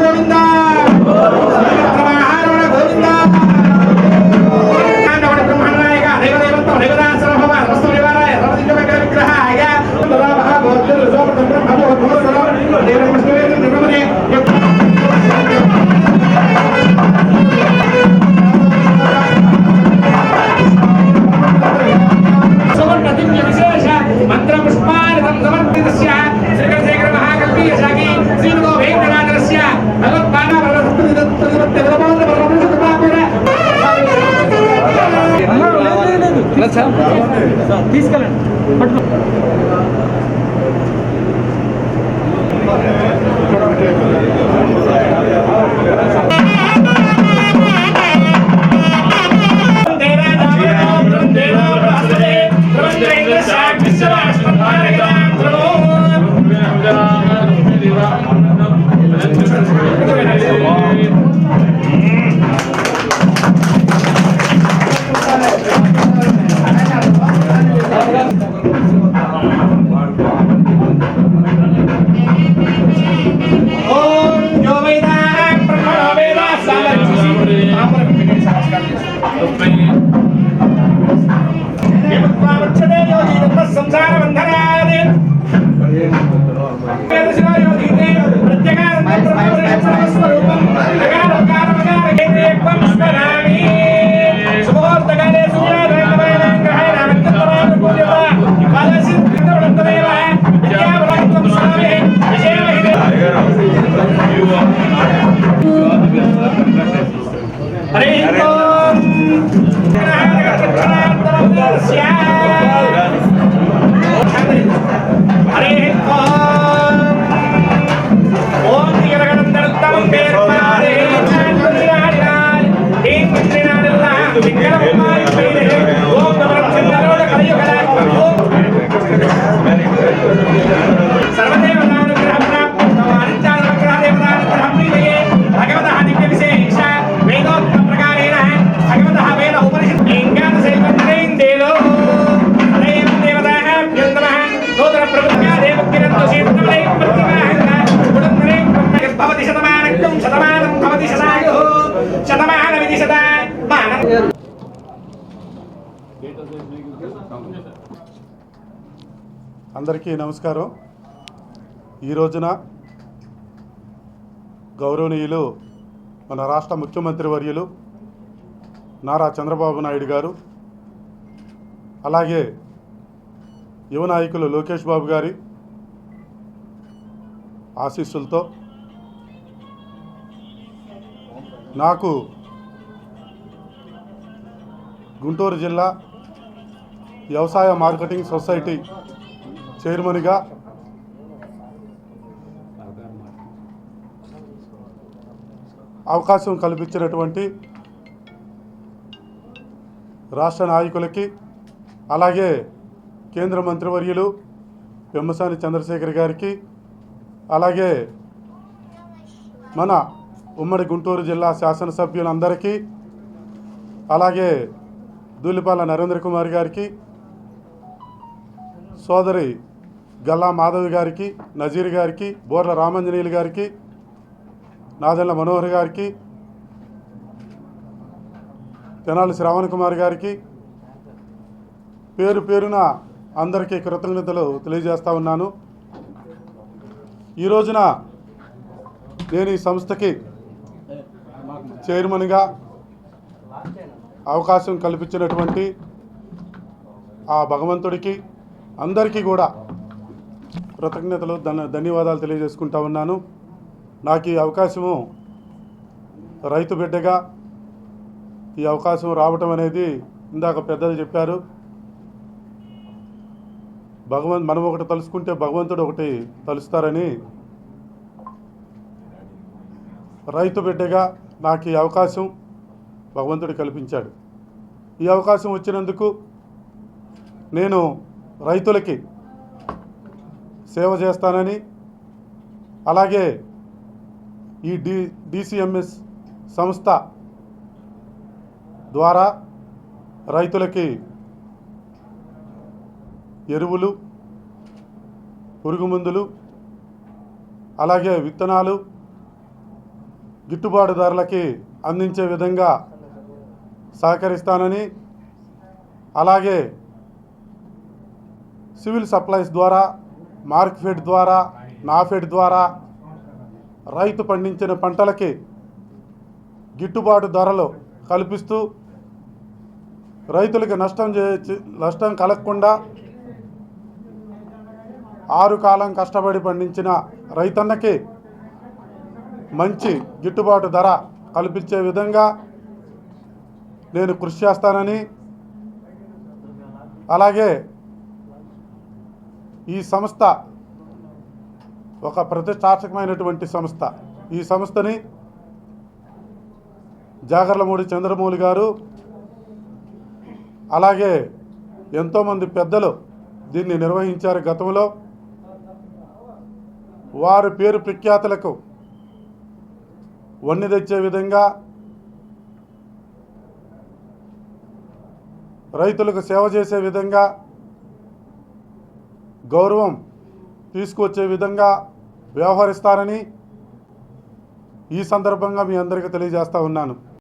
గోవింద తీసుకెళ్ళండి. పట్టుకో. ఓం problem. అందరికీ నమస్కారం. ఈ రోజున గౌరవనీయులు మన రాష్ట్ర ముఖ్యమంత్రి వర్యులు నారా చంద్రబాబు నాయుడు గారు అలాగే యువ నాయకులు లోకేష్ బాబు గారి ఆశీస్సులతో నాకు గుంటూరు జిల్లా వ్యవసాయ మార్కెటింగ్ సొసైటీ చైర్మన్గా అవకాశం కల్పించినటువంటి రాష్ట్ర నాయకులకి అలాగే కేంద్ర మంత్రివర్యులు పెమ్మసాని చంద్రశేఖర్ గారికి అలాగే మన ఉమ్మడి గుంటూరు జిల్లా శాసనసభ్యులందరికీ అలాగే దూలిపాల నరేంద్ర కుమార్ గారికి సోదరి గల్లా మాధవి గారికి నజీర్ గారికి బోర్ల రామంజనీయులు గారికి నాదెళ్ళ మనోహర్ గారికి తెనాలి శ్రావణ్ కుమార్ గారికి పేరు పేరున అందరికీ కృతజ్ఞతలు తెలియజేస్తూ ఉన్నాను. ఈ రోజున నేను ఈ సంస్థకి చైర్మన్గా అవకాశం కల్పించినటువంటి ఆ భగవంతుడికి అందరికీ కూడా కృతజ్ఞతలు ధన్యవాదాలు తెలియజేసుకుంటా ఉన్నాను. నాకు ఈ అవకాశము రైతు బిడ్డగా ఈ అవకాశం రావటం అనేది ఇందాక పెద్దలు చెప్పారు. భగవంత్ మనం ఒకటి తలుసుకుంటే భగవంతుడు ఒకటి తలుస్తారని రైతు బిడ్డగా నాకు ఈ అవకాశం భగవంతుడు కల్పించాడు. ఈ అవకాశం వచ్చినందుకు నేను రైతులకి సేవ చేస్తానని. అలాగే ఈ డి డిసిఎంఎస్ సంస్థ ద్వారా రైతులకి ఎరువులు పురుగు మందులు అలాగే విత్తనాలు గిట్టుబాటు ధరలకి అందించే విధంగా సహకరిస్తానని. అలాగే సివిల్ సప్లైస్ ద్వారా మార్క్ఫెడ్ ద్వారా నాఫెడ్ ద్వారా రైతు పండించిన పంటలకి గిట్టుబాటు ధరలు కల్పిస్తూ రైతులకు నష్టం చే- నష్టం కలగకుండా ఆరు కాలం కష్టపడి పండించిన రైతన్నకి మంచి గిట్టుబాటు ధర కల్పించే విధంగా నేను కృషి చేస్తానని అలాగే ఈ సంస్థ ఒక ప్రతిష్టాత్మకమైనటువంటి సంస్థ. ఈ సంస్థని జాగర్లమూడి చంద్రమౌళి గారు అలాగే ఎంతోమంది పెద్దలు దీన్ని నిర్వహించారు గతంలో. వారి పేరు ప్రఖ్యాతులకు వన్ని తెచ్చే విధంగా రైతులకు సేవ చేసే విధంగా గౌరవం తీసుకొచ్చే విధంగా వ్యవహరిస్తారని ఈ సందర్భంగా మీ అందరికీ తెలియజేస్తా ఉన్నాను.